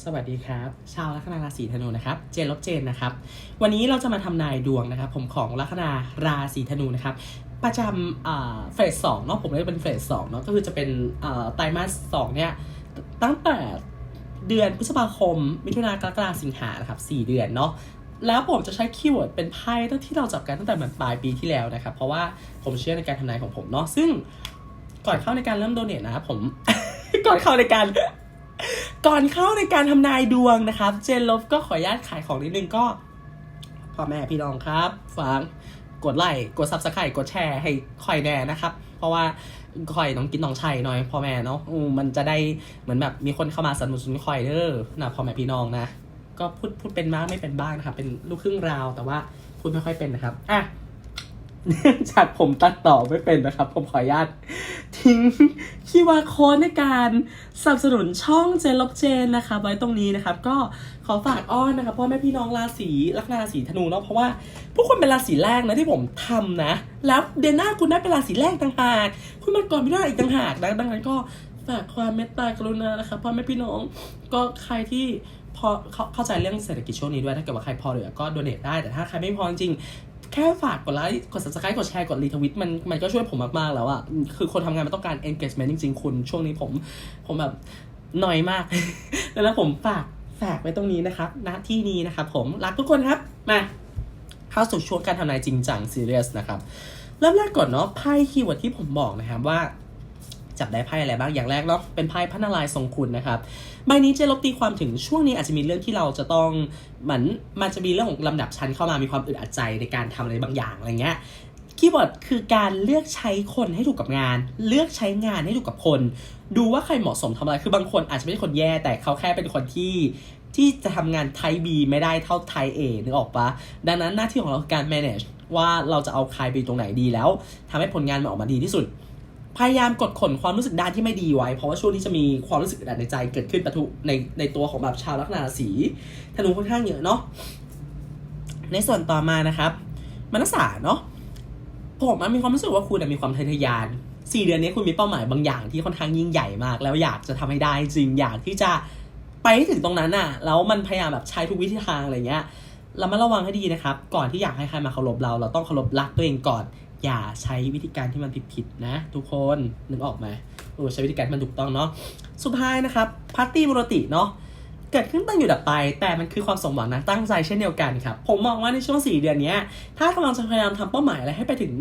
สวัสดีครับ ชาวลัคนาราศีธนูนะครับ เจนลบเจนนะครับ วันนี้เราจะมาทำนายดวงนะครับ ผมของลัคนาราศีธนูนะครับ ประจำอ่าเฟสสองเนาะผมเรียกเป็นเฟสสองเนาะก็คือจะเป็นไตรมาสสองเนี่ยตั้งแต่เดือนพฤษภาคม มิถุนากรกฎาสิงหานะครับสี่เดือนเนาะแล้วผมจะใช้คีย์เวิร์ดเป็นไพ่ตั้งที่เราจับกันตั้งแต่เหมือนปลายปีที่แล้วนะครับ เพราะว่าผมเชื่อในการทำนายของผมเนาะซึ่งก่อนเข้าในการเริ่มโดเนทนะครับผมก่อนเข้าในการ ก่อนเข้าในการทำนายดวงนะครับ เจนลบก็ขออนุญาตขายของนิดนึงก็พ่อแม่พี่น้องครับ ฟังกดไลค์กดซับสไครต์กดแชร์ให้คอยแน่นะครับ เพราะว่าคอยน้องกินน้องชัยหน่อยพ่อแม่เนาะมันจะได้เหมือนแบบมีคนเข้ามาสนับสนุนคอยเด้อนะพ่อแม่พี่น้องนะ ก็พูดพูดเป็นบ้างไม่เป็นบ้างนะครับ เป็นลูกครึ่งราวแต่ว่าพูดไม่ค่อยเป็นนะครับอะ เนื่องจากผมตัดต่อไม่เป็นนะครับ ผมขออนุญาตทิ้งคีย์วาร์โค้ดในการสนับสนุนช่องเจนลบเจนนะครับไว้ตรงนี้นะครับ ก็ขอฝากอ้อนนะครับพ่อแม่พี่น้องราศีลัคนาราศีธนูเนาะเพราะว่าพวกคุณเป็นราศีแรกนะที่ผมทำนะ แล้วเดือนหน้าคุณได้เป็นราศีแรกต่างหากคุณมาก่อนไม่ได้อีกต่างหากนะดังนั้นก็ฝากความเมตตากรุณานะครับพ่อแม่พี่น้องก็ใครที่พอเข้าใจเรื่องเศรษฐกิจช่วงนี้ด้วยถ้าเกิดว่าใครพอเหลือก็โดเนทได้แต่ถ้าใครไม่พอจริง แค่ฝากกดไลค์ กด subscribe กดแชร์ กดรีทวิตมันมันก็ช่วยผมมาก ๆ แล้วอะคือคนทำงานมันต้องการ engagement จริง ๆ คุณช่วงนี้ผม ผมแบบหน่อยมาก แล้วผมฝากฝากไว้ตรงนี้นะครับณที่นี้นะครับผมรักทุกคนครับ มา เข้าสู่ช่วงการทำนายจริงจัง serious นะครับ เริ่มแรกก่อนเนาะไพ่คีย์เวิร์ดที่ผมบอกนะครับว่า จับได้ไพ่อะไรบ้าง อย่างแรกเนาะเป็นไพ่พระนารายณ์ทรงคุณนะครับ ใบนี้เจลบตีความถึงช่วงนี้อาจจะมีเรื่องที่เราจะต้องเหมือนมันจะมีเรื่องของลำดับชั้นเข้ามามีความอึดอัดใจในการทำอะไรบางอย่างอะไรเงี้ยคีย์เวิร์ดคือการเลือกใช้คนให้ถูกกับงาน เลือกใช้งานให้ถูกกับคน ดูว่าใครเหมาะสมทำอะไร คือบางคนอาจจะไม่ใช่คนแย่ แต่เขาแค่เป็นคนที่ที่จะทำงานไทย B ไม่ได้เท่าไทย A นึกออกปะดังนั้นหน้าที่ของเราคือการ manage ว่าเราจะเอาใครไปตรงไหนดีแล้วทำให้ผลงานมันออกมาดีที่สุด พยายามกดข่นความรู้สึกด้านที่ไม่ดีไว้ เพราะว่าช่วงนี้จะมีความรู้สึกอึดอัดในใจเกิดขึ้นประทุในในตัวของแบบชาวลัคนาราศีธนูค่อนข้างเยอะเนาะในส่วนต่อมานะครับมนัสสาเนาะผมมันมีความรู้สึกว่าคุณมีความทะเยอทะยานสี่เดือนนี้คุณมีเป้าหมายบางอย่างที่ค่อนข้างยิ่งใหญ่มาก แล้วอยากจะทำให้ได้จริงอยากที่จะไปให้ถึงตรงนั้นน่ะแล้วมันพยายามแบบใช้ทุกวิธีทางอะไรเงี้ยเรามาระวังให้ดีนะครับ ก่อนที่อยากให้ใครมาเคารพเรา เราต้องเคารพรักตัวเองก่อน อย่าใช้วิธีการที่มันผิดๆนะ ทุกคนนึกออกไหมเออใช้วิธีการที่มันถูกต้องเนาะสุดท้ายนะครับพาร์ตี้บุรติเนาะเกิดขึ้นตั้งอยู่ดับไป แต่มันคือความสมหวังนะตั้งใจเช่นเดียวกันครับ ผมมองว่าในช่วง 4 เดือนนี้ ถ้ากำลังจะพยายามทำเป้าหมายอะไรให้ไปถึง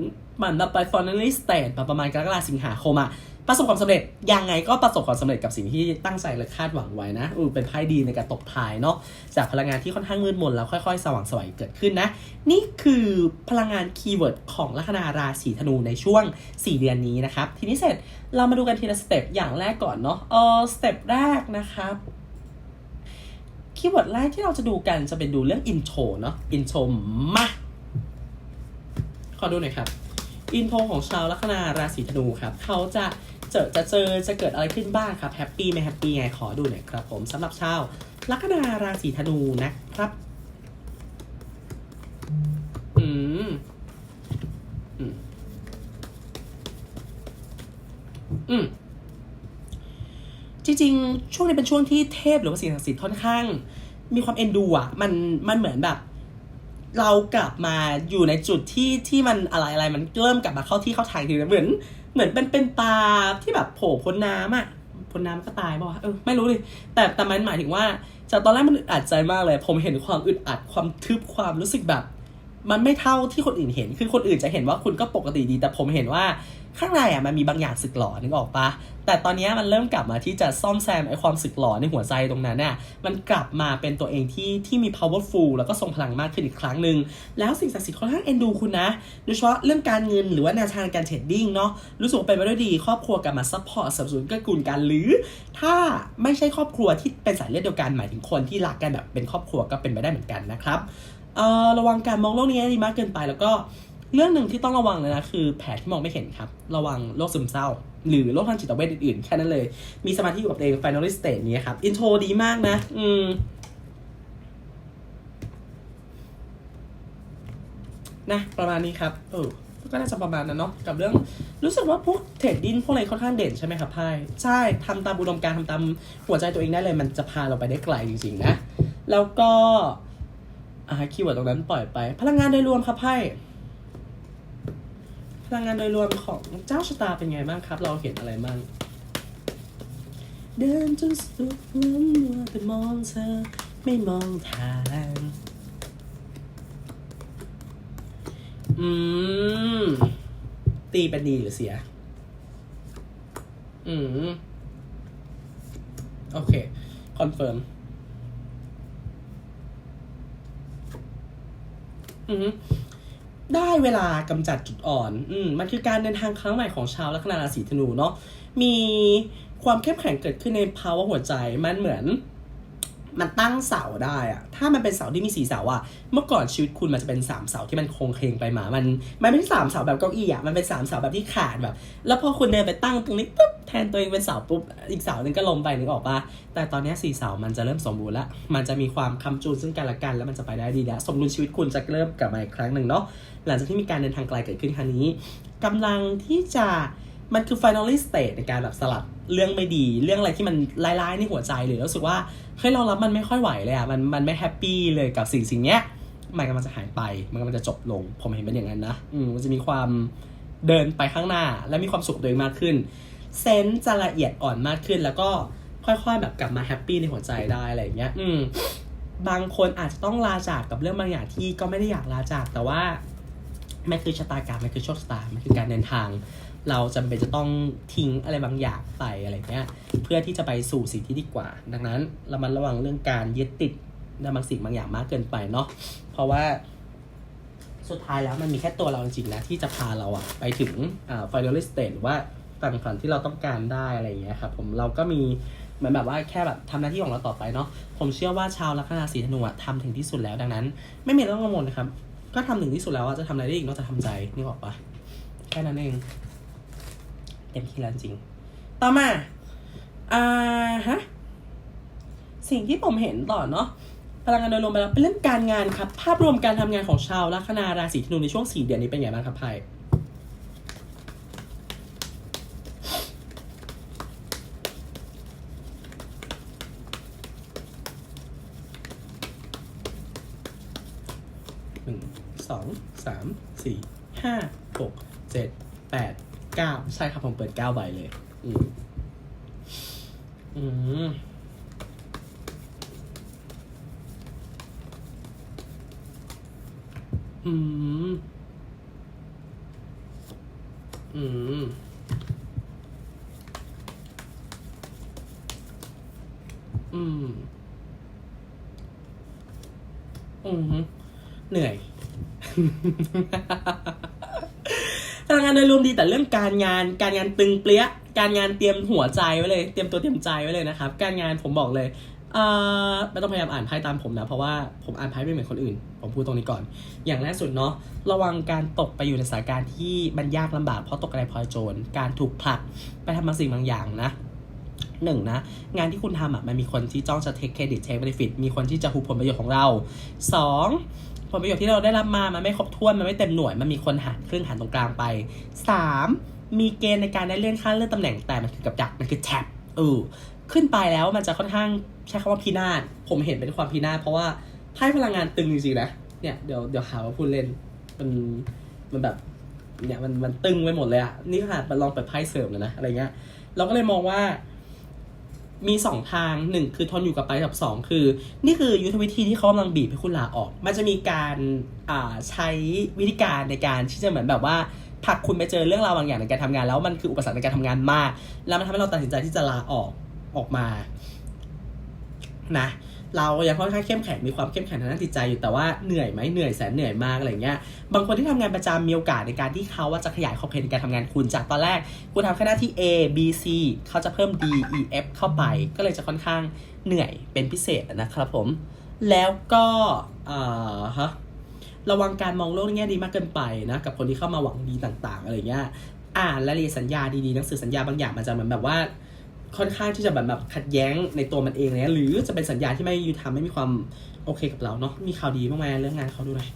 มันแบบไป finally stage ประมาณกรกฎาคมสิงหาคมอะ ประสบความสำเร็จยังไงก็ประสบความสำเร็จกับสิ่งที่ตั้งใจและคาดหวังไว้นะอือเป็นไพ่ดีในการตบท้ายเนาะจากพลังงานที่ค่อนข้างมืดมนแล้วค่อยๆ สว่างไสวยเกิดขึ้นนะ นี่คือพลังงานคีย์เวิร์ดของลัคนาราศีธนูในช่วง 4 เดือนนี้นะครับ ทีนี้เสร็จเรามาดูกันทีละสเต็ปอย่างแรกก่อนเนาะเออสเต็ปแรกนะครับคีย์เวิร์ดแรกที่เราจะดูกันจะเป็นดูเรื่องอินโทรเนาะอินโทรมาขอดูหน่อยครับอินโทรของชาวลัคนาราศีธนูครับ เขาจะ เจอจะเจอจะเกิดอะไรขึ้นบ้างครับแฮปปี้ไม่แฮปปี้ไงขอดูหน่อยครับผมสำหรับชาวลัคนาราศีธนูนะครับ อืมอืมอืมจริงๆ ช่วงนี้เป็นช่วงที่เทพหรือว่าสิ่งศักดิ์สิทธิ์ค่อนข้าง มีความเอ็นดูอะ มันมันเหมือนแบบ เรากลับมาอยู่ในจุดที่ที่มันอะไรอะไรมันเริ่มกลับมาเข้าที่เข้าทางทีนะเหมือน เหมือนเป็นเป็นปลาที่แบบโผล่พ้นน้ำอะพ้นน้ำก็ตายป่าวะเออไม่รู้เลยแต่แต่มันหมายถึงว่าจากตอนแรกมันอึดอัดใจมากเลย ผมเห็นความอึดอัดความทึบความรู้สึกแบบ มันไม่เท่าที่คนอื่นเห็น คือคนอื่นจะเห็นว่าคุณก็ปกติดี แต่ผมเห็นว่า ข้างในอะมันมีบางอย่างสึกหลอนึกออกปะแต่ตอนนี้มันเริ่มกลับมาที่จะซ่อมแซมไอความสึกหลอในหัวใจตรงนั้นน่ะมันกลับมาเป็นตัวเองที่ที่มี powerful แล้วก็ทรงพลังมากขึ้นอีกครั้งหนึ่งแล้วสิ่งศักดิ์สิทธิ์ค่อนข้างเอ็นดูคุณนะ โดยเฉพาะเรื่องการเงินหรือว่าแนวทางการเทรดดิ้งเนาะรู้สึกว่าเป็นไปด้วยดีครอบครัวกลับมาซัพพอร์ตสนับสนุนเกื้อกูลกันหรือ ถ้าไม่ใช่ครอบครัวที่เป็นสายเลือดเดียวกันหมายถึงคนที่รักกันแบบเป็นครอบครัวก็เป็นไปได้เหมือนกันนะครับเอ่อระวังการมองโลกนี้ดีมากเกินไปแล้วก็ เรื่องหนึ่งที่ต้องระวังเลยนะคือแผลที่มองไม่เห็นครับ ระวังโรคซึมเศร้า หรือโรคทางจิตเวชอื่นๆ แค่นั้นเลย มีสมาธิอยู่กับตัวเอง final stage นี้ครับ อินโทรดีมากนะ อืม นะ ประมาณนี้ครับเออก็น่าจะประมาณนั้นเนาะกับเรื่อง รู้สึกว่าพวกเทรดดิ้นพวกอะไรค่อนข้างเด่นใช่ไหมครับไพ่ใช่ทำตามอุดมการณ์ทำตามหัวใจตัวเองได้เลย มันจะพาเราไปได้ไกลจริงๆนะ แล้วก็อ่าคีย์เวิร์ดตรงนั้นปล่อยไป พลังงานโดยรวมครับไพ่ พลังงานโดยรวมของเจ้าชะตาเป็นไงบ้างครับ เราเห็นอะไรบ้างเดินจนสุดล้มมัวแต่มองเธอไม่มองทางอืม ตีเป็นดีหรือเสีย อืม โอเค คอนเฟิร์ม อืม ได้เวลากำจัดจุดอ่อน อืมมันคือการเดินทางครั้งใหม่ของชาวลัคนาราศีธนูเนาะ มีความเข้มแข็งเกิดขึ้นในภาวะหัวใจ มันเหมือน มันตั้งเสาได้อะถ้ามันเป็นเสาที่มีสีเสาอะเมื่อก่อนชีวิตคุณมันจะเป็นสามเสาที่มันโคงเคงไปมา มันมันไม่ใช่สามเสาแบบเก้าอี้อะมันเป็นสามเสาแบบที่ขาดแบบ แล้วพอคุณเดินไปตั้งตรงนี้ปุ๊บแทนตัวเองเป็นเสาปุ๊บ อีกเสาหนึ่งก็ล้มไปนึกออกปะแต่ตอนนี้สี่เสามันจะเริ่มสมบูรณ์ล้วมันจะมีความคำจูนซึ่งกันและกัน แล้วมันจะไปได้ดีแล้วสมดุลชีวิตคุณจะเริ่มกลับมาอีกครั้งหนึ่งเนาะ หลังจากที่มีการเดินทางไกลเกิดขึ้นครั้งนี้กำลังที่จะ มันคือ finally stage ในการแบบสลัดเรื่องไม่ดี เรื่องอะไรที่มันร้ายๆในหัวใจหรือรู้สึกว่าเฮ้ยเรารับมันไม่ค่อยไหวเลยอะมันมันไม่แฮปปี้เลยกับสิ่งสิ่งเนี้ยมันกำลังจะหายไป มันกำลังจะจบลง ผมเห็นเป็นอย่างนั้นนะอืมมันจะมีความเดินไปข้างหน้า และมีความสุขตัวเองมากขึ้น เซนส์จะละเอียดอ่อนมากขึ้น แล้วก็ค่อยๆแบบกลับมาแฮปปี้ในหัวใจได้อะไรอย่างเงี้ย อืม บางคนอาจจะต้องลาจากกับเรื่องบางอย่างที่ก็ไม่ได้อยากลาจาก แต่ว่ามันคือชะตากรรมมันคือโชคชะตา มันคือการเดินทาง เราจำเป็นจะต้องทิ้งอะไรบางอย่างไปอะไรเงี้ยเพื่อที่จะไปสู่สิ่งที่ดีกว่า ดังนั้นเรามันระวังเรื่องการยึดติดในบางสิ่งบางอย่างมากเกินไปเนาะเพราะว่าสุดท้ายแล้วมันมีแค่ตัวเราจริงๆนะที่จะพาเราอะไปถึงอ่า final state หรือว่าฝั่งฝันที่เราต้องการได้อะไรเงี้ยครับผมเราก็มีเหมือนแบบว่าแค่แบบทำหน้าที่ของเราต่อไปเนาะผมเชื่อว่าชาวลัคนาสีธนูอะทำถึงที่สุดแล้วดังนั้น ไม่มีเรื่องกังวลนะครับ ก็ทำถึงที่สุดแล้วอะจะทำอะไรได้อีกนอกจากทำใจนี่บอกปะแค่นั้นเอง เต็มที่แล้วจริง ต่อมา อ่าฮะ สิ่งที่ผมเห็นต่อเนาะพลังงานโดยรวมไปแล้วเป็นเรื่องการงานครับ ภาพรวมการทำงานของชาวลัคนาราศีธนูในช่วงสี่เดือนนี้เป็นไงบ้างครับไพ่หนึ่งสองสามสี่ห้าหกเจ็ดแปด เก้าใช่ครับผมเปิดเก้าใบเลย อืมอืมอืม อืม อืม อืม เหนื่อยานโดยรวมดีแต่เรื่องการงาน การงานตึงเปรี้ย การงานเตรียมหัวใจไว้เลย เตรียมตัวเตรียมใจไว้เลยนะครับ การงานผมบอกเลยเอ่อไม่ต้องพยายามอ่านไพ่ตามผมนะ เพราะว่าผมอ่านไพ่ไม่เหมือนคนอื่น ผมพูดตรงนี้ก่อน อย่างแรกสุดเนาะ ระวังการตกไปอยู่ในสถานการณ์ที่มันยากลำบาก เพราะตกอะไรพลอยโจร การถูกผลักไปทำบางสิ่งบางอย่างนะหนึ่งนะ งานที่คุณทำอะมันมีคนที่จ้องจะเทคเครดิตเทคเบนฟิตมีคนที่จะหูผลประโยชน์ของเราสอง ผลประโยชน์ที่เราได้รับมามันไม่ครบถ้วนมันไม่เต็มหน่วยมันมีคนหารครึ่งหารตรงกลางไปสามมีเกณฑ์ในการได้เลื่อนขั้นเลื่อนตำแหน่งแต่มันคือกับดักมันคือแท็บเออขึ้นไปแล้วมันจะค่อนข้างใช้คำว่าพินาศผมเห็นเป็นความพินาศเพราะว่าไพ่พลังงานตึงจริงๆนะเนี่ยเดี๋ยวเดี๋ยวหาว่าพูดเล่นมันมันแบบเนี่ยมันมันตึงไปหมดเลยอะนี่ขนาดมันลองเปิดไพ่เสริมเลยนะอะไรเงี้ยเราก็เลยมองว่า มีสองทางหนึ่งคือทนอยู่กับไปกับสองคือ นี่คือยุทธวิธีที่เขากำลังบีบให้คุณลาออก มันจะมีการอ่าใช้วิธีการในการที่จะเหมือนแบบว่าผลักคุณไปเจอเรื่องราวบางอย่างในการทำงาน แล้วมันคืออุปสรรคในการทำงานมาก แล้วมันทำให้เราตัดสินใจที่จะลาออกออกมานะ เรายังค่อนข้างเข้มแข็งมีความเข้มแข็งทางด้านจิตใจอยู่แต่ว่าเหนื่อยไหมเหนื่อยแสนเหนื่อยมากอะไรเงี้ยบางคนที่ทำงานประจำมีโอกาสในการที่เขาว่าจะขยายขอบเขตในการทำงานคุณจากตอนแรก คุณทำแค่หน้าที่ A B C เขาจะเพิ่ม D E F เข้าไป ก็เลยจะค่อนข้างเหนื่อยเป็นพิเศษนะครับผม แล้วก็เอ่อฮะระวังการมองโลกในแง่ดีมากเกินไปนะกับคนที่เข้ามาหวังดีต่าง ๆ อะไรเงี้ยอ่านรายละเอียดสัญญาดีๆหนังสือสัญญาบางอย่างมันจะเหมือนแบบว่า ค่อนข้างที่จะแบบแบบขัดแย้งในตัวมันเองนะหรือจะเป็นสัญญาที่ไม่ยุติธรรมไม่มีความโอเคกับเราเนาะมีข่าวดีบ้างไหมเรื่องงานเขาดูหน่อย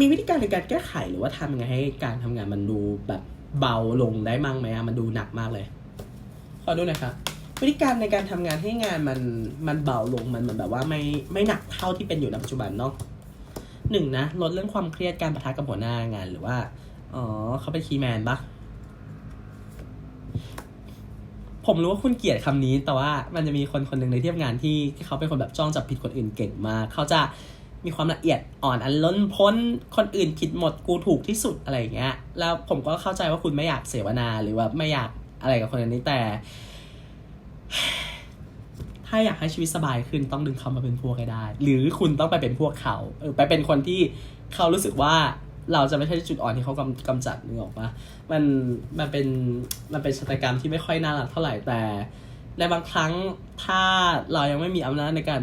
มีวิธีการในการแก้ไขหรือว่าทำยังไงให้การทำงานมันดูแบบ เบาลงได้มั่งไหมอะมันดูหนักมากเลย ขอดูหน่อยครับวิธีการในการทำงานให้งานมันมันเบาลงมันเหมือนแบบว่าไม่ไม่หนักเท่าที่เป็นอยู่ในปัจจุบันเนาะหนึ่งนะลดเรื่องความเครียดการประทะกับหัวหน้างานหรือว่าอ๋อเขาเป็นคีย์แมนปะผมรู้ว่าคุณเกลียดคำนี้ แต่ว่ามันจะมีคนคนหนึ่งในที่ทำงานที่เขาเป็นคนแบบจ้องจับผิดคนอื่นเก่งมากเขาจะ มีความละเอียดอ่อนอันล้นพ้นคนอื่นผิดหมดกูถูกที่สุดอะไรอย่างเงี้ย แล้วผมก็เข้าใจว่าคุณไม่อยากเสวนาหรือว่าไม่อยากอะไรกับคนนี้แต่ ถ้าอยากให้ชีวิตสบายขึ้นต้องดึงเขามาเป็นพวกให้ได้ หรือคุณต้องไปเป็นพวกเขาเออไปเป็นคนที่เขารู้สึกว่าเราจะไม่ใช่จุดอ่อนที่เขากำกำจัดนึกออกปะมันมันเป็นมันเป็นชะตากรรมที่ไม่ค่อยน่ารักเท่าไหร่แต่ในบางครั้งถ้าเรายังไม่มีอำนาจในการ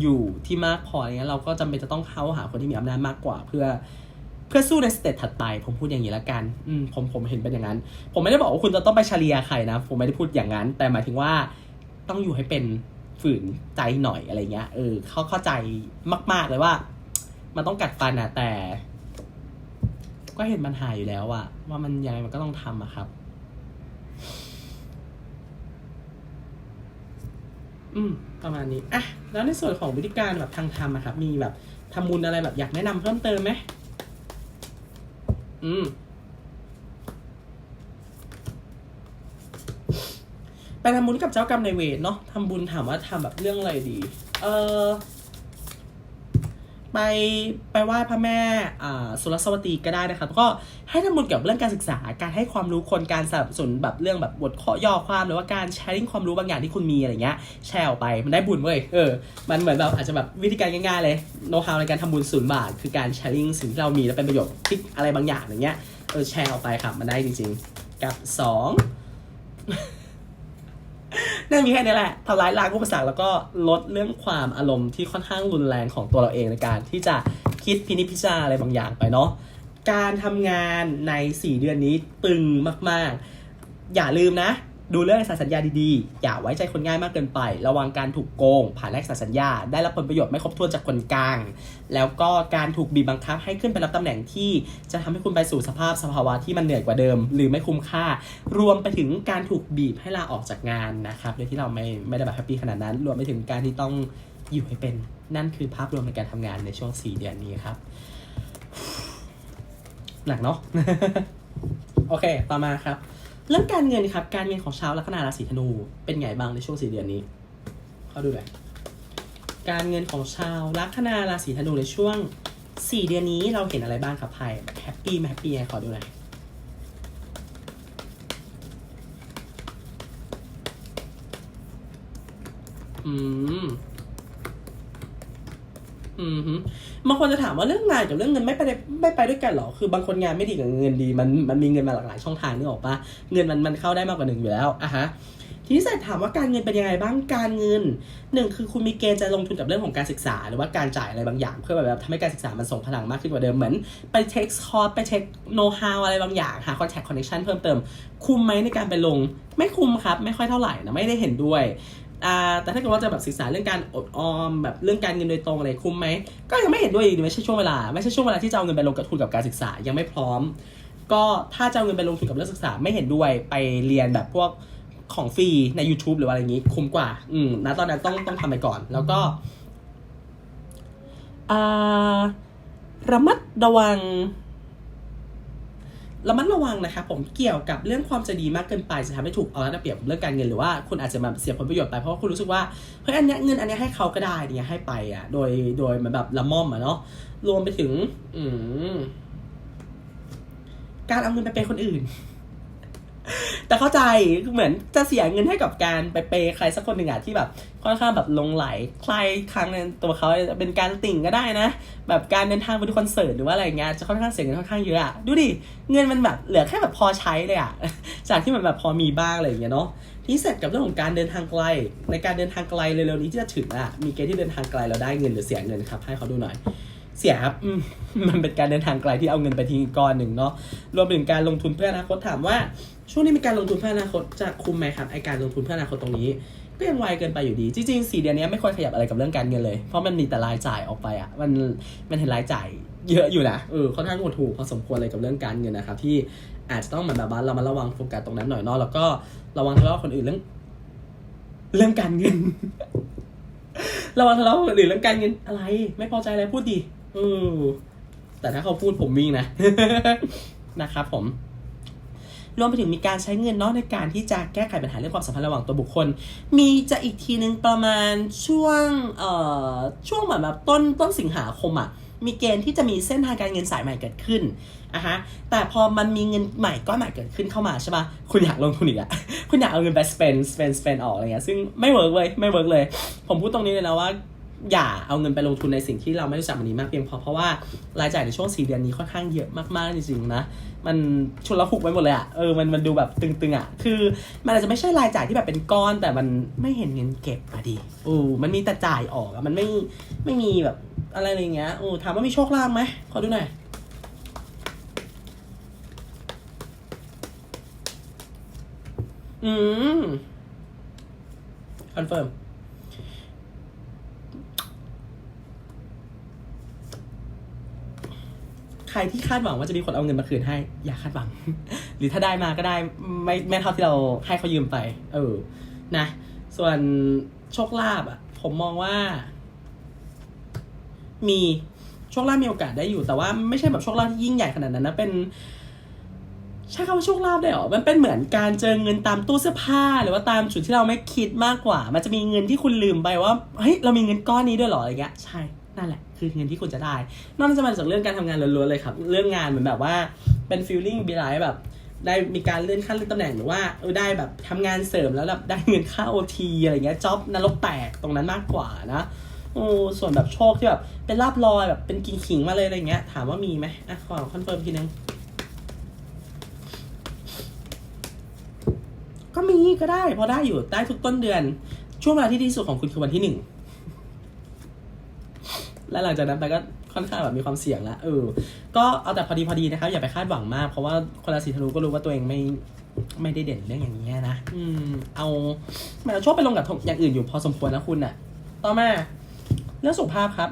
อยู่ที่มากพออย่างเงี้ยเราก็จำเป็นจะต้องเข้าหาคนที่มีอำนาจมากกว่า เพื่อเพื่อสู้ในสเตจถัดไป ผมพูดอย่างนี้ละกันอืมผมผมเห็นเป็นอย่างนั้น ผมไม่ได้บอกว่าคุณจะต้องไปเฉลียใครนะ ผมไม่ได้พูดอย่างนั้น แต่หมายถึงว่าต้องอยู่ให้เป็นฝืนใจหน่อยอะไรเงี้ยเออเขาเข้าใจมาก ๆเลยว่า มันต้องกัดฟันอะแต่ ก็เห็นปัญหาอยู่แล้วอะว่ามันยังไงมันก็ต้องทำอะครับ อืมประมาณนี้อะแล้วในส่วนของวิธีการแบบทางธรรมอะครับ มีแบบทำบุญอะไรแบบอยากแนะนำเพิ่มเติมไหมอืมไปทำบุญกับเจ้ากรรมนายเวรเนาะทำบุญถามว่าทำแบบเรื่องอะไรดี เออ ไปไปไหว้พระแม่สุรสวตีก็ได้นะครับแล้วก็ให้ทำบุญเกี่ยวกับเรื่องการศึกษา การให้ความรู้คนการสนับสนุนแบบเรื่องแบบบทข้อย่อความหรือว่าการแชร์ลิงความรู้บางอย่างที่คุณมีอะไรเงี้ยแชร์ออกไปมันได้บุญเว้ยเออมันเหมือนแบบอาจจะแบบวิธีการง่ายๆเลยโน้ตฮาวในการทำบุญศูนย์บาท คือการแชร์ลิงสิ่งที่เรามีแล้วเป็นประโยชน์ที่อะไรบางอย่างอย่างเงี้ยเออแชร์ออกไปครับมันได้จริงๆ กับ สองนั่นมีแค่นี้แหละทำร้ายล้างอุปสรรคแล้วก็ลดเรื่องความอารมณ์ที่ค่อนข้างรุนแรงของตัวเราเองในการที่จะคิดพินิจพิจารณาอะไรบางอย่างไปเนาะการทำงานใน 4 เดือนนี้ตึงมาก ๆ อย่าลืมนะ ดูเรื่องเอกสารสัญญาดีๆ อย่าไว้ใจคนง่ายมากเกินไป ระวังการถูกโกง ผ่านเอกสารสัญญา ได้รับผลประโยชน์ไม่ครบถ้วนจากคนกลาง แล้วก็การถูกบีบบังคับให้ขึ้นไปรับตำแหน่งที่จะทำให้คุณไปสู่สภาพสภาวะที่มันเหนื่อยกว่าเดิม หรือไม่คุ้มค่า รวมไปถึงการถูกบีบให้ลาออกจากงานนะครับ โดยที่เราไม่ไม่ได้แบบแฮปปี้ขนาดนั้น รวมไปถึงการที่ต้องอยู่ให้เป็น นั่นคือภาพรวมในการทำงานในช่วง 4 เดือนนี้ครับ หนักเนาะ โอเค ต่อมาครับ เรื่องการเงินครับ การเงินของชาวลัคนาราศีธนู เป็นไงบ้างในช่วง4เดือนนี้เขอดูหน่อยการเงินของชาวลัคนาราศีธนูในช่วง4เดือนนี้เราเห็นอะไรบ้างครับไพ่แฮปปี้ไหมแฮปปี้ไงขอดูหน่อยอืมอืมฮึ บางคนจะถามว่าเรื่องงานกับเรื่องเงินไม่ไปไม่ไปด้วยกันหรอ คือบางคนงานไม่ดีกับเงินดี มันมันมีเงินมาหลากหลายช่องทางนึกออกปะเงินมันมันเข้าได้มากกว่าหนึ่งอยู่แล้วอะฮะ ทีนี้ใส่ถามว่าการเงินเป็นยังไงบ้าง การเงินหนึ่งคือคุณมีเกณฑ์จะลงทุนกับเรื่องของการศึกษา หรือว่าการจ่ายอะไรบางอย่าง เพื่อแบบทำให้การศึกษามันส่งพลังมากขึ้นกว่าเดิม เหมือนไปเทคคอร์สไปเทคโน้ตฮาวอะไรบางอย่าง หาคอนแทคคอนเนคชั่นเพิ่มเติม คุ้มไหมในการไปลง ไม่คุ้มครับ ไม่ค่อยเท่าไหร่นะ ไม่ได้เห็นด้วย แต่ถ้าเกิดว่าจะแบบศึกษาเรื่องการอดออมแบบเรื่องการเงินโดยตรงอะไรคุ้มไหมก็ยังไม่เห็นด้วยอีกไม่ใช่ช่วงเวลาไม่ใช่ช่วงเวลาที่จะเอาเงินไปลงทุนกับการศึกษายังไม่พร้อม ก็ถ้าจะเอาเงินไปลงทุนกับเรื่องศึกษาไม่เห็นด้วยไปเรียนแบบพวกของฟรีใน YouTube หรือว่าอะไรอย่างงี้คุ้มกว่า อืมณตอนนั้นต้องต้องทำไปก่อน แล้วก็อ่าระมัดระวัง ระมัดระวังนะคะผมเกี่ยวกับเรื่องความจะดีมากเกินไปจะทำให้ถูกเอารัดเอาเปรียบเรื่องการเงินหรือว่าคุณอาจจะมาเสียผลประโยชน์ไปเพราะว่าคุณรู้สึกว่าเฮ้ยอันเนี้ยเงินอันเนี้ยให้เขาก็ได้เนี่ยให้ไปอะโดยโดยเหมือนแบบละม่อมอะเนาะรวมไปถึง อืมการเอาเงินไปเป็นคนอื่น แต่เข้าใจเหมือนจะเสียเงินให้กับการไปเปย์ใครสักคนหนึ่งอะที่แบบค่อนข้างแบบลงไหลใครครั้งในตัวเขาจะเป็นการติ่งก็ได้นะ แบบการเดินทางไปดูคอนเสิร์ตหรือว่าอะไรเงี้ยจะค่อนข้างเสียเงินค่อนข้างเยอะอะดูดิเงินมันแบบเหลือแค่แบบพอใช้เลยอะจากที่มันแบบพอมีบ้างอะไรอย่างเงี้ยเนาะที่เสร็จกับเรื่องของการเดินทางไกล ในการเดินทางไกลเร็วๆนี้ที่จะถึงอะมีเกณฑ์ที่เดินทางไกลเราได้เงินหรือเสียเงินครับให้เขาดูหน่อยเสียครับมันเป็นการเดินทางไกลที่เอาเงินไปทิ้งก้อนหนึ่งเนาะรวมถึงการลงทุนเพื่ออนาคตถามว่า ช่วงนี้มีการลงทุนเพื่ออนาคตจะคุ้มไหมครับไอการลงทุนเพื่ออนาคตตรงนี้ก็ยังไวเกินไปอยู่ดี จริงๆสี่เดือนนี้ไม่ควรขยับอะไรกับเรื่องการเงินเลย เพราะมันมีแต่รายจ่ายออกไปอะ มันมันเห็นรายจ่ายเยอะอยู่นะ เออ ค่อนข้างหดหู่พอสมควรเลยกับเรื่องการเงินนะครับ ที่อาจจะต้องเหมือนแบบว่าเรามาระวังโฟกัสตรงนั้นหน่อยเนาะ แล้วก็ระวังทะเลาะคนอื่นเรื่อง เรื่องการเงิน ระวังทะเลาะคนอื่นเรื่องการเงินอะไร ไม่พอใจอะไรพูดดิ เออ แต่ถ้าเขาพูดผมวิ่งนะ นะครับผม รวมไปถึงมีการใช้เงินนาะในการที่จะแก้ไขปัญหาเรื่องความสัมพันธ์ระหว่างตัวบุคคล มีจะอีกทีนึงประมาณช่วงเอ่อช่วงเหมือนแบบต้นต้นสิงหาคมอะ่ะมีเกณฑ์ที่จะมีเส้นทางการเงินสายใหม่เกิดขึ้นอะฮะ แต่พอมันมีเงินใหม่ก้อนใหม่เกิดขึ้นเข้ามาใช่ปะคุณอยากลงทุนอีกอะคุณอยากเอาเงินไป spend spend spend ออกอะไรเงี้ย ซึ่งไม่เวิร์กเลย ไม่เวิร์กเลย ผมพูดตรงนี้เลยนะว่า อย่าเอาเงินไปลงทุนในสิ่งที่เราไม่รู้จักมันนี้มากเพียงพอเพราะว่ารายจ่ายในช่วงสี่เดือนนี้ค่อนข้างเยอะมากๆจริงๆนะมันชุนละหุกไปหมดเลยอะ่ะเออมันมันดูแบบตึงๆอะ่ะคือมันอาจจะไม่ใช่รายจ่ายที่แบบเป็นก้อนแต่มันไม่เห็นเงินเก็บอะดิโอ้มันมีแต่จ่ายออกอะมันไม่ไม่มีแบบอะไรอะไรเงี้ยโอ้ถามว่ามีโชคลาภไหมขอดูหน่อยอืมคอนเฟิร์ม ใครที่คาดหวังว่าจะมีคนเอาเงินมาคืนให้ อย่าคาดหวัง หรือถ้าได้มาก็ได้ไม่ไม่เท่าที่เราให้เขายืมไป เออ นะ ส่วนโชคลาภอะ ผมมองว่า มีโชคลาภมีโอกาสได้อยู่แต่ว่าไม่ใช่แบบโชคลาภที่ยิ่งใหญ่ขนาดนั้นนะเป็นใช้คำว่าโชคลาภได้หรอ มันเป็นเหมือนการเจอเงินตามตู้เสื้อผ้า หรือว่าตามจุดที่เราไม่คิดมากกว่า มันจะมีเงินที่คุณลืมไปว่า เฮ้ย เรามีเงินก้อนนี้ด้วยหรออะไรเงี้ย ใช่ นั่นแหละ คือเงินที่คุณจะได้ นอกจากมาจากเรื่องการทำงานล้วนๆเลยครับ เรื่องงานเหมือนแบบว่าเป็นฟีลลิ่งบีไลท์แบบได้มีการเลื่อนขั้นเลื่อนตำแหน่งหรือว่าเออได้แบบทำงานเสริมแล้วแบบได้เงินค่าโอทีอะไรเงี้ยจ็อบนรกแตกตรงนั้นมากกว่านะโอ้ส่วนแบบโชคที่แบบเป็นลาบลอยแบบเป็นกิ่งขิงมาเลยอะไรเงี้ยถามว่ามีไหมอะขอคอนเฟิร์มทีนึงก็มีก็ได้พอได้อยู่ได้ทุกต้นเดือน ช่วงเวลาที่ดีที่สุดของคุณคือวันที่หนึ่ง และหลังจากนั้นไปก็ค่อนข้างแบบมีความเสี่ยงละเออ ก็เอาแต่พอดีพอดีนะครับ อย่าไปคาดหวังมาก เพราะว่าคนราศีธนูก็รู้ว่าตัวเองไม่ไม่ได้เด่นเรื่องอย่างนี้ยนะ อืม เอามันเอาโชคไปลงกับอย่างอื่นอยู่พอสมควรนะคุณน่ะต่อมา เรื่องสุขภาพครับ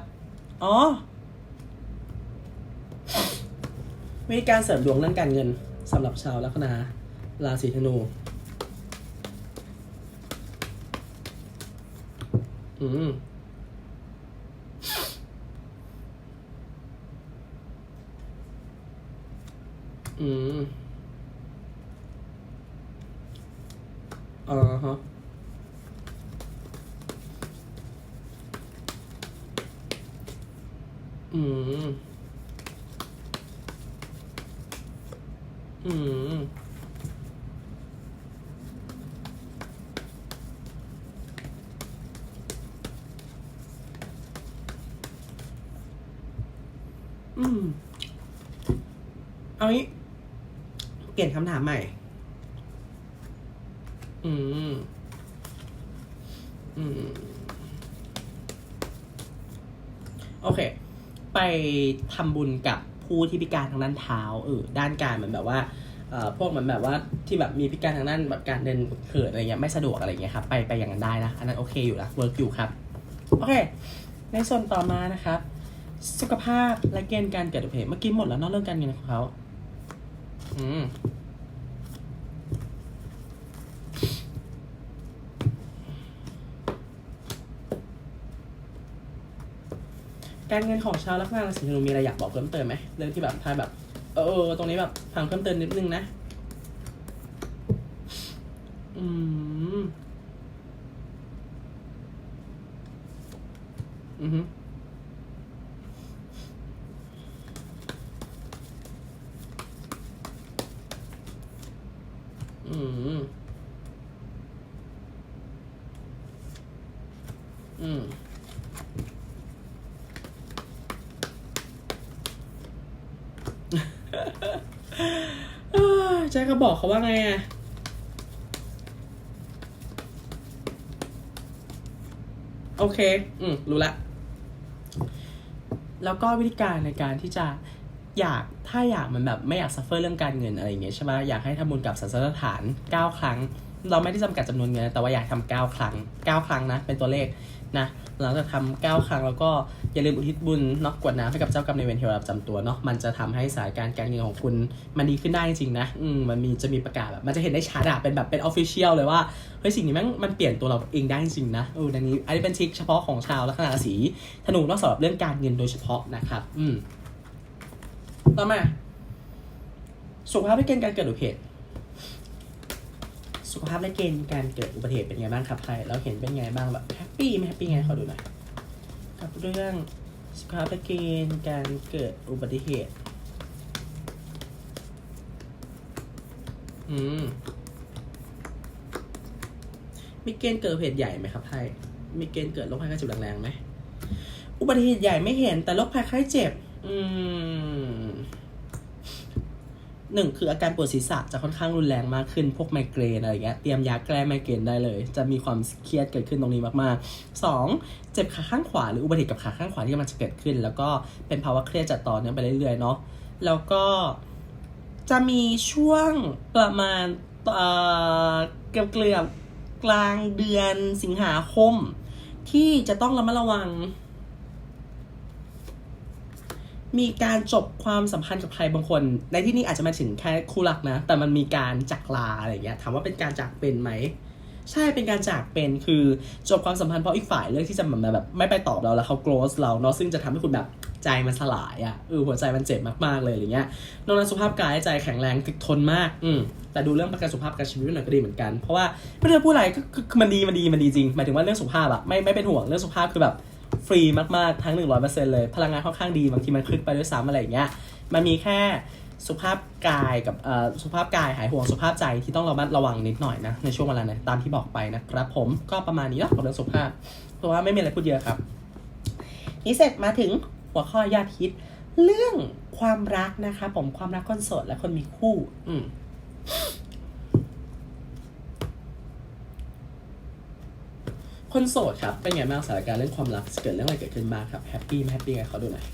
อ๋อวิธีการเสริมดวงเรื่องการเงินสำหรับชาวลัคนาราศีธนูอืม อืมอ่าฮะ อืม อืม อืม เอางี้ เปลี่ยนคำถามใหม่ อืม อืม โอเค ไปทำบุญกับผู้ที่พิการทางด้านเท้าเออด้านการเหมือนแบบว่าเอ่อพวกเหมือนแบบว่าที่แบบมีพิการทางด้านแบบการเดินเขินอะไรเงี้ยไม่สะดวกอะไรเงี้ยครับไปไปอย่างนั้นได้นะ อันนั้นโอเคอยู่ละเวิร์กอยู่ครับ โอเค ในส่วนต่อมานะครับ สุขภาพและเกณฑ์การเกิดอุบัติเหตุเมื่อกี้หมดแล้วนอกเรื่องการเงินของเขา อืมการเงินของชาวลัคนาราศีธนูมีอะไรอยากบอกเพิ่มเติมไหมเรื่องที่แบบถ้าแบบ เออเออตรงนี้แบบฟังเพิ่มเติมนิดนึงนะ อืม อือฮึ อืม อืมเอ้ยใจก็บอกเขาว่าไงอะโอเค อืม รู้ละ แล้วก็วิธีการในการที่จะ อยากถ้าอยากมันแบบไม่อยากซัฟเฟอร์เรื่องการเงินอะไรอย่างเงี้ยใช่ไหมอยากให้ทำบุญกับศาสนสถานเก้าครั้ง เราไม่ได้จำกัดจำนวนเงิน แต่ว่าอยากทำเก้าครั้งเก้าครั้งนะ เป็นตัวเลขนะหลังจากทำเก้าครั้งแล้วก็อย่าลืมอุทิศบุญนาะกวดน้ำให้กับเจ้ากรรมนายเวรเทวดาประจำตัวเนาะมันจะทำให้สายการการเงินของคุณมันดีขึ้นได้จริงนะอืมมันมีจะมีประกาศแบบมันจะเห็นได้ชัดอะเป็นแบบเป็นออฟฟิเชียลเลยว่าเฮ้ยสิ่งนี้ม่งมันเปลี่ยนตัวเราเองได้จริงนะเออดังนี้อันนี้เป็นทริคเฉพาะของชาวลัคนาราศีธนูนอกสำหรับเรื่องการเงินโดยเฉพาะนะครับอืม ต่อมา สุขภาพและเกณฑ์การเกิดอุบัติเหตุ สุขภาพและเกณฑ์การเกิดอุบัติเหตุเป็นไงบ้างครับใคร เราเห็นเป็นไงบ้างแบบแฮปปี้ไหมแฮปปี้ไงขอดูหน่อยกับเรื่องสุขภาพและเกณฑ์การเกิดอุบัติเหตุ อืมมีเกณฑ์เกิดอุบัติเหตุใหญ่ไหมครับไพ่มีเกณฑ์เกิดโรคภัยไข้เจ็บแรงๆไหม อุบัติเหตุใหญ่ไม่เห็นแต่โรคภัยไข้เจ็บ หนึ่งคืออาการปวดศีรษะจะค่อนข้างรุนแรงมากขึ้น พวกไมเกรนอะไรเงี้ย เตรียมยาแก้ไมเกรนได้เลย จะมีความเครียดเกิดขึ้นตรงนี้มากๆสองเจ็บขาข้างขวาหรืออุบัติเหตุกับขาข้างขวาที่กำลังจะเกิดขึ้น แล้วก็เป็นภาวะเครียดจัดต่อเนื่องไปเรื่อยๆเนาะ แล้วก็จะมีช่วงประมาณเอ่อเกือบเกือบกลางเดือนสิงหาคม ที่จะต้องระมัดระวัง มีการจบความสัมพันธ์กับใครบางคน ในที่นี้อาจจะมาถึงแค่คู่รักนะ แต่มันมีการจากลาอะไรอย่างเงี้ยถามว่าเป็นการจากเป็นไหมใช่เป็นการจากเป็นคือจบความสัมพันธ์เพราะอีกฝ่ายเลือกที่จะแบบแบบไม่ไปตอบเราแล้วเขา close เราเนาะซึ่งจะทำให้คุณแบบใจมันสลายอะ่ะเออหัวใจมันเจ็บมากๆเลยอะไรเงี้ยนอกนั้นสุขภาพกายใจแข็งแรงถึกทนมาก อืมแต่ดูเรื่องประกันสุขภาพการชีวิตหน่อยก็ดีเหมือนกันเพราะว่าไม่รู้พูดอะไรก็คือคือมันดีมันดีมันดีจริงหมายถึงว่าเรื่องสุขภาพอะไม่ไม่เป็นห่วงเรื่องสุขภาพคือแบบ ฟรีมากๆ ทั้ง 100%เลย พลังงานค่อนข้างดี บางทีมันคลึกไปด้วยซ้ำอะไรอย่างเงี้ย มันมีแค่สุขภาพกายกับเอ่อสุขภาพกายหายห่วงสุขภาพใจที่ต้องระมัดระวังนิดหน่อยนะ ในช่วงเวลานั้นตามที่บอกไปนะครับผมก็ประมาณนี้เนาะกับเรื่องสุขภาพเพราะว่าไม่มีอะไรพูดเยอะครับ นี่เสร็จมาถึงหัวข้อยอดฮิต เรื่องความรักนะคะผมความรักคนโสดและคนมีคู่ อืม คนโสดครับ เป็นไงบ้างสถานการณ์เรื่องความรักเกิดเรื่องอะไรเกิดขึ้นบ้างครับแฮปปี้ไหมแฮปปี้ไงเขาดูหน่อย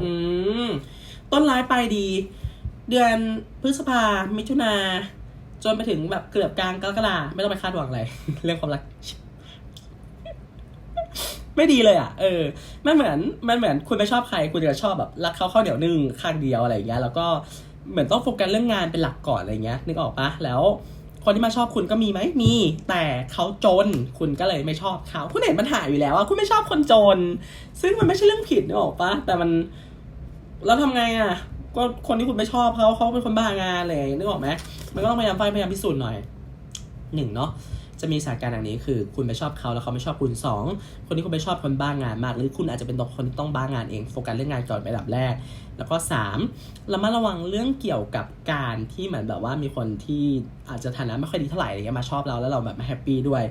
อืม ต้นร้ายปลายดี เดือนพฤษภา มิถุนาจนไปถึงแบบเกือบกลางกรกฎาไม่ต้องไปคาดหวังอะไร เรื่องความรัก ไม่ดีเลยอะ เออ มันเหมือน มันเหมือนคุณไม่ชอบใคร คุณจะชอบแบบรักเขาเข้าเดี๋ยวนึ่งข้างเดียวอะไรอย่างเงี้ย แล้วก็เหมือนต้องโฟกัสเรื่องงานเป็นหลักก่อนอะไรเงี้ย นึกออกปะแล้วคนที่มาชอบคุณก็มีไหมมี แต่เขาจน คุณก็เลยไม่ชอบเขาคุณเห็นปัญหาอยู่แล้วว่าคุณไม่ชอบคนจน ซึ่งมันไม่ใช่เรื่องผิดนึกออกปะแต่มัน แล้วทำไงอะ ก็คนที่คุณไม่ชอบเขาเขาเป็นคนบ้างานเลยนึกออกไหมมันก็ต้องพยายามไฟพยายามพิสูจน์หน่อยหนึ่งเนาะ จะมีสถานการณ์อย่างนี้คือ คุณไปชอบเขาแล้วเขาไม่ชอบคุณสองคนที่คุณไปชอบคนบ้างงานมาก หรือคุณอาจจะเป็นตัวคนที่ต้องบ้างงานเองโฟกัสเรื่องงานก่อนเป็นอันดับแรก แล้วก็สามเรามาระวังเรื่องเกี่ยวกับการที่เหมือนแบบว่ามีคนที่อาจจะฐานะไม่ค่อยดีเท่าไหร่อะไรเงี้ยมาชอบเราแล้วเราแบบไม่แฮปปี้ด้วย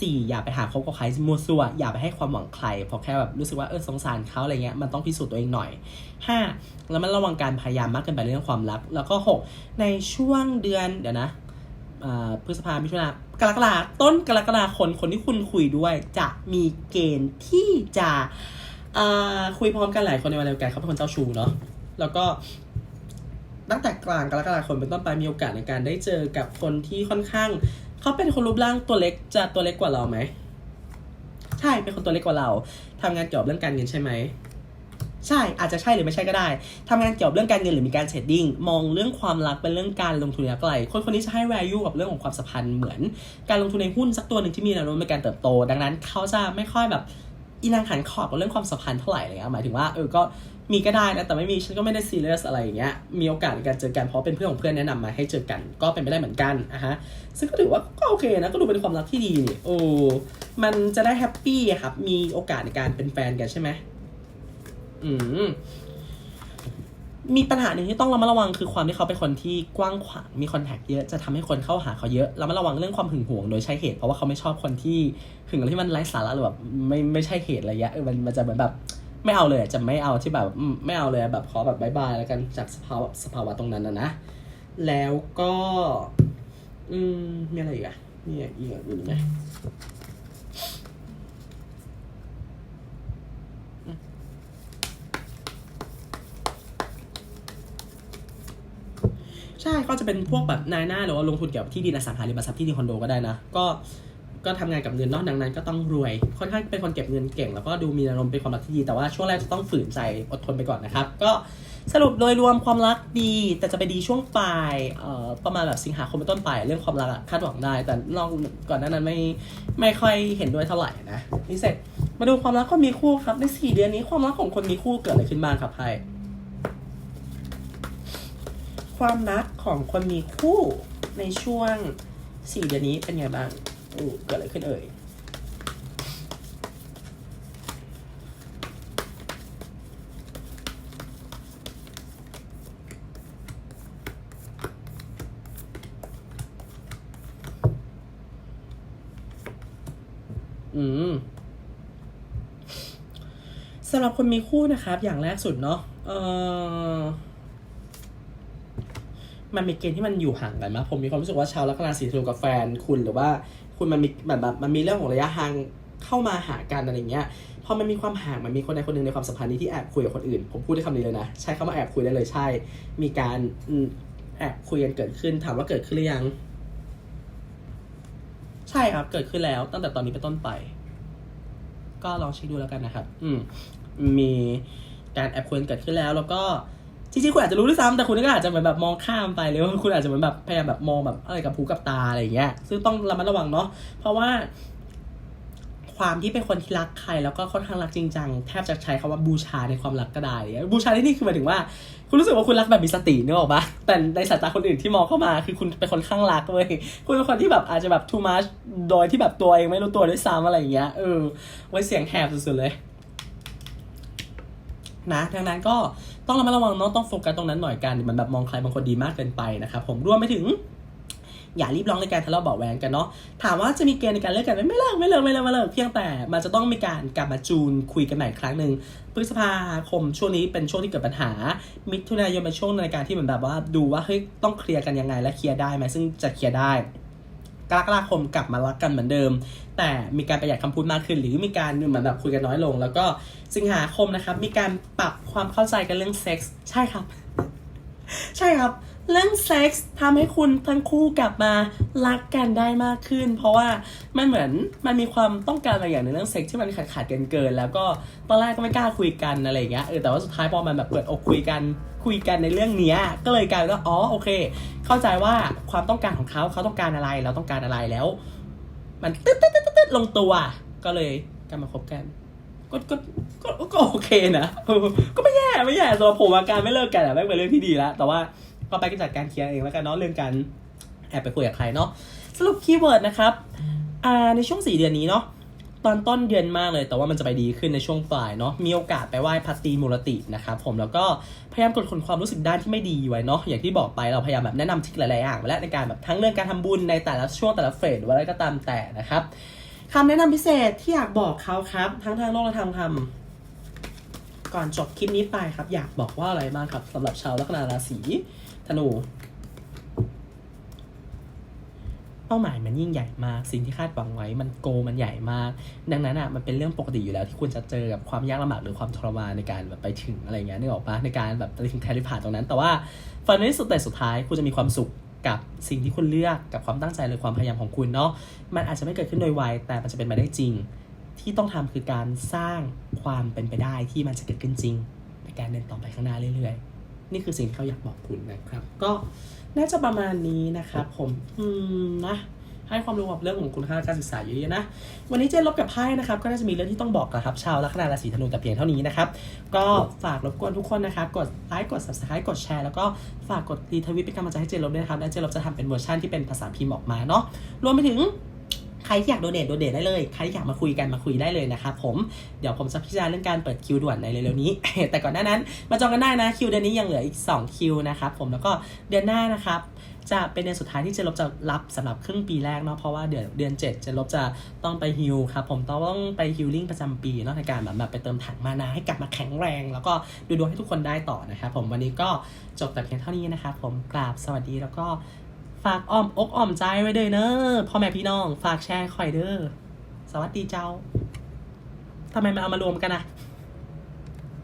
สี่อย่าไปหาคบกับใครมั่วซั่วอย่าไปให้ความหวังใครเพราะแค่แบบรู้สึกว่าเออสงสารเขาอะไรเงี้ยมันต้องพิสูจน์ตัวเองหน่อยห้าแล้วมันระวังการพยายามมากเกินไปเรื่องความรัก แล้วก็หกในช่วงเดือนเดี๋ยวนะ พฤษภามิถุนากรกฎาต้นกรกฎาคมคนที่คุณคุยด้วย จะมีเกณฑ์ที่จะคุยพร้อมกันหลายคนในวันเดียวกันเขาเป็นคนเจ้าชู้เนาะแล้วก็ตั้งแต่กลางกรกฎาคมเป็นต้นไปมีโอกาสในการได้เจอกับคนที่ค่อนข้าง เขาเป็นคนรูปร่างตัวเล็กจะตัวเล็กกว่าเราไหมใช่เป็นคนตัวเล็กกว่าเราทำงานเกี่ยวกับเรื่องการเงินใช่ไหม ใช่อาจจะใช่หรือไม่ใช่ก็ได้ทำงานเกี่ยวกับเรื่องการเงินหรือมีการเทรดดิ้งมองเรื่องความรักเป็นเรื่องการลงทุนระยะไกลคนคนนี้จะให้ value กับเรื่องของความสัมพันธ์เหมือน การลงทุนในหุ้นสักตัวหนึ่งที่มีแนวโน้มในการเติบโต ดังนั้นเขาจะไม่ค่อยแบบอีนางขันขอบกับเรื่องความสัมพันธ์เท่าไหร่เลยอะหมายถึงว่าเออก็มีก็ได้นะแต่ไม่มีฉันก็ไม่ได้ซีเรียสอะไรอย่างเงี้ยมีโอกาสในการเจอกันเพราะเป็นเพื่อนของเพื่อนแนะนำมาให้เจอกันก็เป็นไปได้เหมือนกันอะฮะซึ่งก็ถือว่าก็โอเคนะก็ดูเป็นความรักที่ดีนี่โอ้มันจะได้แฮปปี้ครับมีโอกาสในการเป็นแฟนกันใช่ไหม อืมมีปัญหาหนึ่งที่ต้องระมัดระวังคือความที่เขาเป็นคนที่กว้างขวางมีคอนแทคเยอะจะทำให้คนเข้าหาเขาเยอะระมัดระวังเรื่องความหึงหวงโดยใช้เหตุเพราะว่าเขาไม่ชอบคนที่หึงอะไรที่มันไร้สาระหรือแบบไม่ไม่ใช่เหตุอะไรเงี้ยออมันมันจะเหมือนแบบไม่เอาเลยจะไม่เอาที่แบบไม่เอาเลยแบบขอแบบบายบายแล้วกันจากสภาวะสภาวะตรงนั้นนะนะแล้วก็ อืมมีอะไรอีกอะมีอะไรอีกอย่างอื่นไหมอืมใช่ก็จะเป็นพวกแบบนายหน้าหรือว่าลงทุนเกี่ยวกับที่ดินอสังหาริมทรัพย์ที่ดินคอนโดก็ได้นะ ก็ก็ทำงานกับเงินเนอกดังนั้นก็ต้องรวย ค่อนข้างเป็นคนเก็บเงินเก่ง แล้วก็ดูมีอารมณ์เป็นความรักที่ดี แต่ว่าช่วงแรกจะต้องฝืนใจอดทนไปก่อนนะครับ ก็สรุปโดยรวมความรักดี แต่จะไปดีช่วงปลายเอ่อประมาณแบบสิงหาคมเป็นต้นไป เรื่องความรักคาดหวังได้ แต่นอกก่อนหน้านั้นไม่ไม่ค่อยเห็นด้วยเท่าไหร่นะนี่เสร็จมาดูความรักคนมีคู่ครับในสี่เดือนนี้ความรักของคนมีคู่เกิดอะไรขึ้นบ้างครับไพ่ ความรักของคนมีคู่ในช่วงสี่เดือนนี้เป็นไงบ้างอู้เกิดอะไรขึ้นเอ่ยอืมสำหรับคนมีคู่นะครับ อย่างแรกสุดเนาะเออ มันมีเกณฑ์ที่มันอยู่ห่างกันมากผมมีความรู้สึกว่าชาวลัคนาสีธนูกับแฟนคุณหรือว่าคุณมันมีแบบแบบมันมีเรื่องของระยะห่างเข้ามาหากันอะไรเงี้ยพอมันมีความห่างมันมีคนใดคนหนึ่งในความสัมพันธ์นี้ที่แอบคุยกับคนอื่น ผมพูดได้คำนี้เลยนะ ใช้คำว่าแอบคุยได้เลยใช่ มีการแอบคุยกันเกิดขึ้นถามว่าเกิดขึ้นหรือยัง ใช่ครับเกิดขึ้นแล้ว ตั้งแต่ตอนนี้เป็นต้นไป ก็ลองเช็คดูแล้วกันนะครับ อืมมีการแอบคุยกันเกิดขึ้นแล้วแล้วก็ จริงๆคุณอาจจะรู้ด้วยซ้ำแต่คุณก็อาจจะเหมือนแบบมองข้ามไปหรือว่าคุณอาจจะเหมือนแบบพยายามแบบมองแบบอะไรกับหูกับตาอะไรอย่างเงี้ยซึ่งต้องระมัดระวังเนาะเพราะว่าความที่เป็นคนที่รักใครแล้วก็ค่อนข้างรักจริงจังแทบจะใช้คำว่าบูชาในความรักก็ได้ บูชาที่นี่คือหมายถึงว่า คุณรู้สึกว่าคุณรักแบบมีสตินึกออกปะแต่ในสายตาคนอื่นที่มองเข้ามา คือคุณเป็นคนข้างรักเว้ยคุณเป็นคนที่แบบอาจจะแบบ too much โดยที่แบบตัวเองไม่รู้ตัวด้วยซ้ำอะไรอย่างเงี้ยเออไว้เสียงแหบสุดๆเลย นะดังนั้นก็ ต้องระมัดระวังเนาะต้องโฟกัสตรงนั้นหน่อยกันมือนแบบมองใครบางคนดีมากเกินไปนะครับผมรวมไปถึงอย่ารีบร้องในการทะเลาะเบาะแวงกันเนาะ ถามว่าจะมีเกณฑ์ในการเลิกกันไหมไม่เลิกไม่เลิกไม่เลิกไม่เลิกเพียงแต่มันจะต้องมีการกลับมาจูนคุยกันใหม่ครั้งหนึ่งพฤษภาคมช่วงนี้เป็นช่วงที่เกิดปัญหา มิถุนายนเป็นช่วงในการที่เหมือนแบบว่าดูว่าเฮ้ยต้องเคลียร์กันยังไงและเคลียร์ได้ไหมซึ่งจะเคลียร์ได้ กรกฎาคมกลับมารักกันเหมือนเดิม แต่มีการประหยัดคำพูดมากขึ้น หรือมีการเหมือนแบบคุยกันน้อยลง แล้วก็สิงหาคมนะครับ มีการปรับความเข้าใจกันเรื่องเซ็กส์ใช่ครับ ใช่ครับ เรื่องเซ็กส์ทำให้คุณทั้งคู่กลับมารักกันได้มากขึ้น เพราะว่ามันเหมือนมันมีความต้องการอะไรอย่างหนึ่งเรื่องเซ็กส์ที่มันขาดขาดเกินเกิน แล้วก็ตอนแรกก็ไม่กล้าคุยกันอะไรอย่างเงี้ยเออแต่ว่าสุดท้ายพอมันแบบเปิดอกคุยกัน คุยกันในเรื่องเนี้ยก็เลยกลายว่าอ๋อโอเค เข้าใจว่าความต้องการของเขาเขาต้องการอะไร เราต้องการอะไรแล้ว มันตึ๊ดตึ๊ดตึ๊ดตึ๊ดลงตัว ก็เลยกลับมาคบกันก็ก็ก็ก็โอเคนะก็ไม่แย่ไม่แย่สำหรับผมอาการไม่เลิกกันอะแม่งเป็นเรื่องที่ดีแล้วแต่ว่าก็ไปก็จัดการเคลียร์เองแล้วกันเนาะเรื่องการแอบไปคุยกับใครเนาะสรุปคีย์เวิร์ดนะครับอ่าในช่วงสี่เดือนนี้เนาะ ตอนต้นเดือนมากเลย แต่ว่ามันจะไปดีขึ้นในช่วงปลายเนาะมีโอกาสไปไหว้พัตตีมูรตินะครับผมแล้วก็พยายามกดข่นความรู้สึกด้านที่ไม่ดีไว้เนาะอย่างที่บอกไปเราพยายามแบบแนะนำทริคหลายๆอย่างไว้แล้วในการแบบทั้งเรื่องการทำบุญในแต่ละช่วงแต่ละเฟสหรือว่าอะไรก็ตามแต่นะครับคำแนะนำพิเศษที่อยากบอกเขาครับ ทั้งทางโลกและทางธรรมก่อนจบคลิปนี้ไปครับ อยากบอกว่าอะไรบ้างครับสำหรับชาวลัคนาราศีธนู เป้าหมายมันยิ่งใหญ่มากสิ่งที่คาดหวังไว้มันโกมันใหญ่มาก ดังนั้นอะมันเป็นเรื่องปกติอยู่แล้วที่คุณจะเจอกับความยากลำบากหรือความทรมานในการแบบไปถึงอะไรเงี้ยนึกออกปะในการแบบไปถึงแทนที่ผ่านตรงนั้น แต่ว่าฝันในที่สุดแต่สุดท้ายคุณจะมีความสุขกับสิ่งที่คุณเลือกกับความตั้งใจหรือความพยายามของคุณเนาะมันอาจจะไม่เกิดขึ้นโดยไวแต่มันจะเป็นไปได้จริง ที่ต้องทำคือการสร้างความเป็นไปได้ที่มันจะเกิดขึ้นจริง ในการเดินต่อไปข้างหน้าเรื่อยๆ นี่คือสิ่งที่เขาอยากบอกคุณนะครับ ก็ น่าจะประมาณนี้นะครับผม อืมนะให้ความรู้กับเรื่องของคุณค่าการศึกษาเยอะๆนะ วันนี้เจนลบกับไพ่นะครับ ก็น่าจะมีเรื่องที่ต้องบอกกับครับ ชาวลัคนาราศีธนูแต่เพียงเท่านี้นะครับ ก็ฝากรบกวนทุกคนนะครับ กดไลค์ กด subscribe กดแชร์ แล้วก็ฝากกดรีทวิตเป็นกำลังใจให้เจนลบด้วยนะครับ และเจนลบจะทำเป็นเวอร์ชันที่เป็นภาษาพิมพ์ออกมาเนาะ รวมไปถึง ใครที่อยากโดเนทโดเนทได้เลย ใครที่อยากมาคุยกันมาคุยได้เลยนะครับผมเดี๋ยวผมจะพิจารณาเรื่องการเปิดคิวด่วนในเร็วๆนี้ แต่ก่อนหน้านั้นมาจองกันได้นะคิวเดือนนี้ยังเหลืออีก 2 คิวนะครับผมแล้วก็เดือนหน้านะครับจะเป็นเดือนสุดท้ายที่เจลบจะรับสำหรับครึ่งปีแรกเนาะเพราะว่าเดือนเดือน 7 เจลบจะต้องไปฮิลครับผมต้องไปฮิลลิ่งประจำปีเนาะในการแบบแบบไปเติมถังมานาให้กลับมาแข็งแรง แล้วก็ดูดวงให้ทุกคนได้ต่อนะครับผมวันนี้ก็จบแต่เพียงเท่านี้นะครับผมกราบสวัสดีแล้วก็ ฝากอ้อมอกอ้อมใจไว้เด้อเนอะพ่อแม่พี่น้อง ฝากแชร์คอยเด้อ สวัสดีเจ้าทำไมมันเอามารวมกันอะ